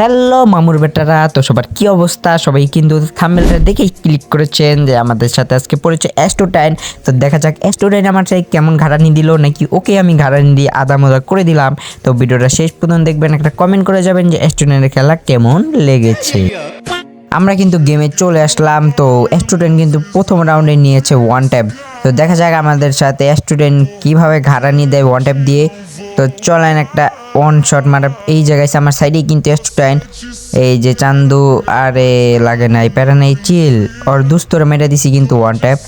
Hello মামুর বেটারা, তো সবার কি অবস্থা? সবাই কিন্তু থাম্বেলটা দেখেই ক্লিক করেছেন যে আমাদের সাথে আজকে পড়েছে অ্যাস্টোটাইন তো দেখা যাক অ্যাস্টোটাইন আমার সাথে কেমন ঘাড়ানি দিল, নাকি ওকে আমি ঘাড়ানি দিয়ে আদা মজা করে দিলাম। তো ভিডিওটা শেষ পর্যন্ত দেখবেন, একটা কমেন্ট করে যাবেন যে অ্যাস্টোটাইনের খেলা কেমন লেগেছে। আমরা কিন্তু গেমে চলে আসলাম। তো স্টুডেন্ট কিন্তু প্রথম রাউন্ডে নিয়েছে ওয়ান ট্যাপ তো দেখা যাক আমাদের সাথে স্টুডেন্ট কীভাবে ঘাড়ানি দেয় ওয়ান ট্যাপ দিয়ে। তো চলেন একটা ওয়ান শট মারা, এই জায়গায় আমার সাইডেই কিন্তু স্টুডেন্ট এই যে চান্দু, আরে লাগে নাই, প্যারা নাই চিল ওর দুস্তরে মেরে দিছি কিন্তু ওয়ান ট্যাপ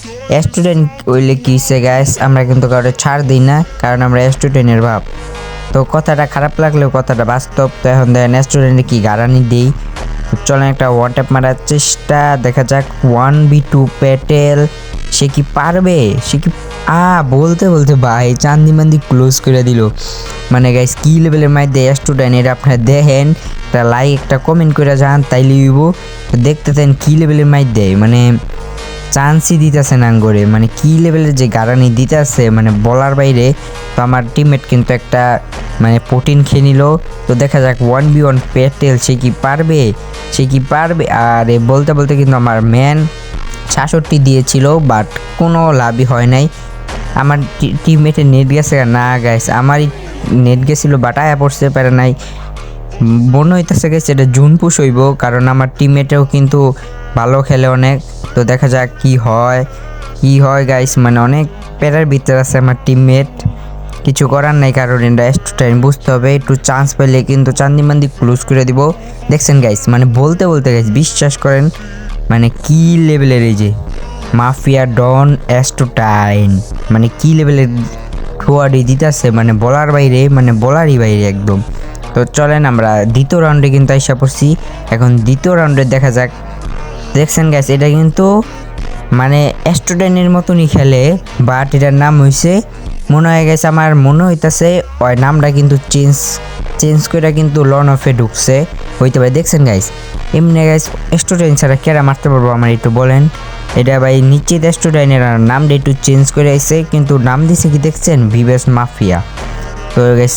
স্টুডেন্ট ওইলে কিসে গ্যাস আমরা কিন্তু কারও ছাড় দিই না, কারণ আমরা স্টুডেন্টের ভাব তো কথাটা খারাপ লাগলেও কথাটা বাস্তব। তো এখন দেখেন স্টুডেন্টে কি গাড়ানি দিই। চলেন একটা ওয়াটার মারার চেষ্টা, দেখা যাক ওয়ান বি টু প্যাটেল, সে কি পারবে? সে কি আ, বলতে বলতে ভাই, চান্দি মান্দি ক্লোজ করে দিল। মানে গাইস কি লেভেলের মধ্যে স্টুডেন্ট এটা আপনারা দেখেন, একটা লাইক একটা কমেন্ট করে যান, তাইলে দেখতে দেখতেছেন কি লেভেলের মধ্যে মানে চান্সই দিতেছে না করে মানে কি লেভেলের যে গাড়ানি দিতেছে মানে বলার বাইরে তো আমার টিমমেট কিন্তু একটা মানে প্রোটিন খেয়ে নিল। তো দেখা যাক ওয়ান বি ওয়ান পেটেল সে কি পারবে? সে কি পারবে? আর বলতে বলতে কিন্তু আমার ম্যান সাতষট্টি দিয়েছিল বাট কোনো লাভই হয় নাই। আমার টিমমেটের নেট গেছে? না গাইস আমারই নেট গেছিল বাট আয়া পড়তে পারে নাই। মনে হইতেছে গেছে এটা জুন পুষ হইব, কারণ আমার টিমমেটেও কিন্তু ভালো খেলে অনেক। তো দেখা যাক কি হয়। কি হয় গাইস মানে অনেক প্যারার ভিতরে আছে আমার টিমমেট কিছু করার নাই, কারণ এটা টাইম বুঝতে হবে। একটু চান্স পেলে কিন্তু চান্দি মান্দি ক্লোজ করে দিব। দেখছেন গাইস মানে বলতে বলতে গাইস বিশ্বাস করেন মানে কি লেভেলের এই যে মাফিয়া ডন অ্যাস্টোটাইন মানে কি লেভেলের ঠোয়াডি দিতেছে? মানে বলার বাইরে মানে বলারই বাইরে একদম। তো চলেন আমরা দ্বিতীয় রাউন্ডে কিন্তু আইসা পড়ছি। এখন দ্বিতীয় রাউন্ডে দেখা যাক দেখছেন গ্যাস এটা কিন্তু মানে স্টুডেন্টের মতনই খেলে বাট এটার নাম হয়েছে মনে হয়ে গেছে আমার মনে হইতাছে ওই নামটা কিন্তু চেঞ্জ চেঞ্জ করে কিন্তু লন অফে ঢুকছে, হইতে পারে। দেখছেন গাইস এমনি গাইস স্টুডেন্ট ছাড়া কেরা মারতে পারব আমার একটু বলেন। এটা ভাই নিশ্চিত স্টুডেন্টের নামটা একটু চেঞ্জ করে আইছে, কিন্তু নাম দিছে কি দেখছেন? ভিভেস মাফিয়া তো গাইস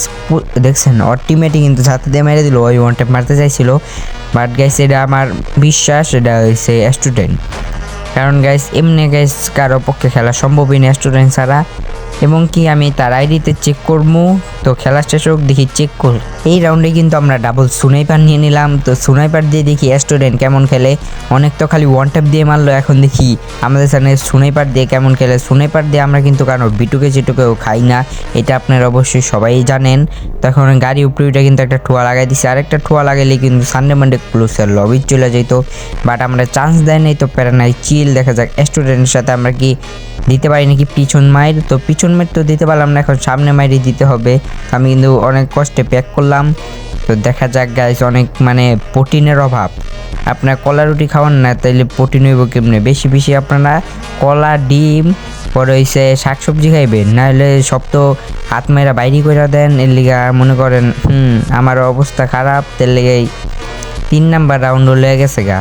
দেখছেন, ওর টিমেটি কিন্তু ছাত্র দিয়ে মেরে দিল, ওই ওয়ান মারতে চাইছিল। বাট গাইস এটা আমার বিশ্বাস, এটা হয়েছে স্টুডেন্ট কারণ গাইস এমনি গাইস কারও পক্ষে খেলা সম্ভবই না স্টুডেন্ট ছাড়া। এবং কি আমি তার আইডিতে চেক করব? তো খেলা শেষ হোক, দেখি চেক কর। এই রাউন্ডে কিন্তু আমরা ডাবল সুনাইপার নিয়ে নিলাম। তো সুনাইপার দিয়ে দেখি স্টুডেন্ট কেমন খেলে। অনেক তো খালি ওয়ান ট্যাপ দিয়ে মারলো, এখন দেখি আমাদের সামনে সুনাইপার দিয়ে কেমন খেলে। সুনাইপার দিয়ে আমরা কিন্তু কারণ বিটুকে চিটুকেও খাই না, এটা আপনারা অবশ্যই সবাই জানেন। তো এখন গাড়ি উপরে কিন্তু একটা ঠোয়া লাগাই দিছে। আরেকটা ঠোয়া লাগাইলে কিন্তু সানডে মানডে ক্লোজের লবি চলে যেত বাট আমরা চান্স দেয় নাই, তো প্যারা নাই চিল দেখা যাক স্টুডেন্টের সাথে আমরা কি দিতে পারি নাকি পিছন মাইর তো পিছন মাইর তো দিতে পারলাম না, এখন সামনে মাইরই দিতে হবে। আমি কিন্তু অনেক কষ্টে প্যাক করলাম। তো দেখা যাক গাইস অনেক মানে প্রোটিনের অভাব। আপনার কলা রুটি খাওয়ান না, তাইলে প্রোটিন হইব কেমনে? বেশি বেশি আপনারা কলা, ডিম, পরে হইছে শাকসবজি খাইবেন। নাহলে সব তো হাত মেয়েরা বাইরে করে দেন, এর লিগা মনে করেন, হুম আমার অবস্থা খারাপ তার লেগেই তিন নাম্বার রাউন্ড হয়ে গেছে গা।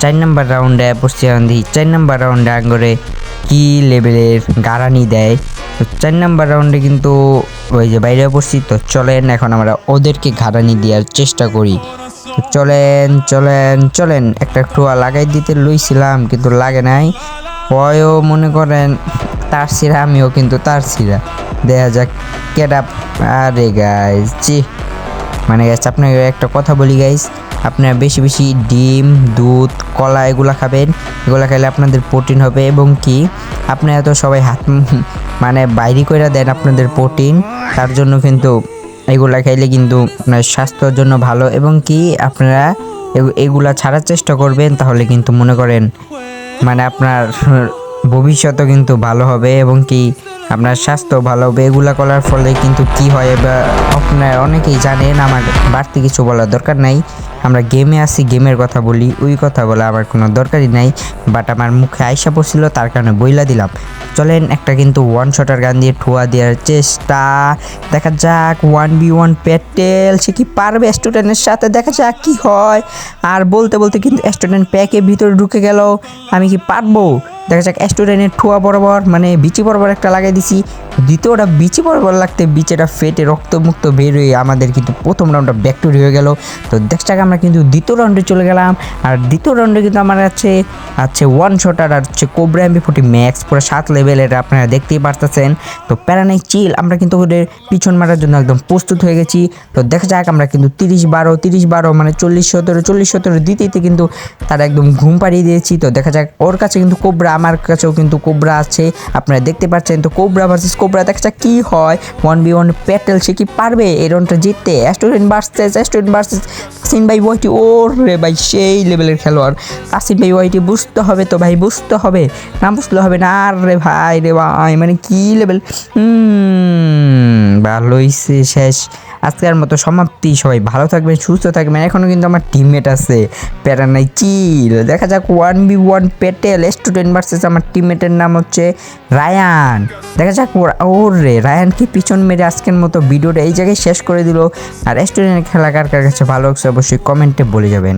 চার নম্বর রাউন্ডে পড়ছি চার নম্বর রাউন্ডে আঙ্গরে কি লেভেলের গাড়ানি দেয়? তো চার নাম্বার রাউন্ডে কিন্তু ওই যে বাইরে পড়ছি তো চলেন এখন আমরা ওদেরকে ঘাড়ানি দেওয়ার চেষ্টা করি। চলেন চলেন চলেন, একটা ঠোয়া লাগাই দিতে লইছিলাম, কিন্তু লাগে নাই। ওয়ও মনে করেন তার সিরা আমিও কিন্তু তার সিরা দেখা যাক কেটা আরে গাইজ জি মানে গাইস আপনাকে একটা কথা বলি গাইস আপনারা বেশি বেশি ডিম, দুধ, কলা এগুলো খাবেন। এগুলো খেলে আপনাদের প্রোটিন হবে এবং কি? আপনারা তো সবাই হাত মানে বাইরে করে দেন আপনাদের প্রোটিন, তার জন্য কিন্তু এগুলা খাইলে কিন্তু আপনার স্বাস্থ্যের জন্য ভালো এবং কি আপনারা এগু- এগুলা ছাড়ার চেষ্টা করবেন তাহলে কিন্তু মনে করেন মানে আপনার ভবিষ্যতও কিন্তু ভালো হবে এবং কি আপনার স্বাস্থ্য ভালো হবে। এগুলা করার ফলে কিন্তু কি হয় বা আপনার অনেকেই জানেন, আমার বাড়তি কিছু বলার দরকার নাই। আমরা গেমে আসি গেমের কথা বলি, ওই কথা বলে আমার কোনো দরকারই নাই বাট আমার মুখে আয়সা পড়ছিল, তার কারণে বইলা দিলাম। চলেন একটা কিন্তু ওয়ান শটার গান দিয়ে ঠোয়া দেওয়ার চেষ্টা। দেখা যাক ওয়ান বি ওয়ান প্যাটেল সে কি পারবে স্টুডেন্টের সাথে? দেখা যাক কি হয়। আর বলতে বলতে কিন্তু স্টুডেন্ট প্যাকে ভিতরে ঢুকে গেল। আমি কি পারব? দেখা যাক স্টুডেন্টের ঠোয়া বরাবর মানে বিচি বরাবর একটা লাগাই দিছি। দ্বিতীয়টা বিচি বরাবর লাগতে বিচেটা ফেটে রক্তমুক্ত বের হয়ে আমাদের কিন্তু প্রথম রাউন্ডটা ব্যাকটরি হয়ে গেল। তো দেখা যাক, আমরা কিন্তু দ্বিতীয় রাউন্ডে চলে গেলাম। আর দ্বিতীয় রাউন্ডে কিন্তু আমার আছে আছে ওয়ান শট আর হচ্ছে কোবরা এমবি ফোর্টি ম্যাক্স পুরো সাত লেভেলের আপনারা দেখতেই পারতেছেন। তো প্যারানাই চিল আমরা কিন্তু ওদের পিছন মারার জন্য একদম প্রস্তুত হয়ে গেছি। তো দেখা যাক, আমরা কিন্তু তিরিশ বারো তিরিশ বারো মানে চল্লিশ সতেরো চল্লিশ সতেরো দিতে কিন্তু তারা একদম ঘুম পাড়িয়ে দিয়েছি। তো দেখা যাক, ওর কাছে কিন্তু কোবরা আমার কাছেও কিন্তু কোবরা আছে। আপনারা দেখতে পাচ্ছেন তো কোবরা ভার্সেস কোবরা, দেখা কী হয়। ওয়ান বি ওয়ান প্যাটেল সে কি পারবে? এই রাউন্ডটা জিততে a student versus a student versus scene ভাই ওয়াইটি ওর রে ভাই, সেই লেভেলের খেলোয়াড়। কাসিম ভাই ওয়াইটি বুঝতে হবে তো ভাই, বুঝতে হবে। না বুঝতে হবে না, আর রে ভাই রে ভাই মানে কী লেভেল ভালোই শেষ। আজকের মতো সমাপ্তি, সবাই ভালো থাকবেন, সুস্থ থাকবেন। এখনও কিন্তু আমার টিমমেট আছে প্যারা নাই চিল। দেখা যাক one v one Patel student versus আমার টিমমেটের নাম হচ্ছে রায়ান। দেখা যাক ওর- ওর রে রায়ানকে পিছন মেরে আজকের মতো ভিডিওটা এই জায়গায় শেষ করে দিল। আর স্টুডেন্টের খেলা কার কার কাছে ভালো লাগছে অবশ্যই কমেন্টে বলে যাবেন।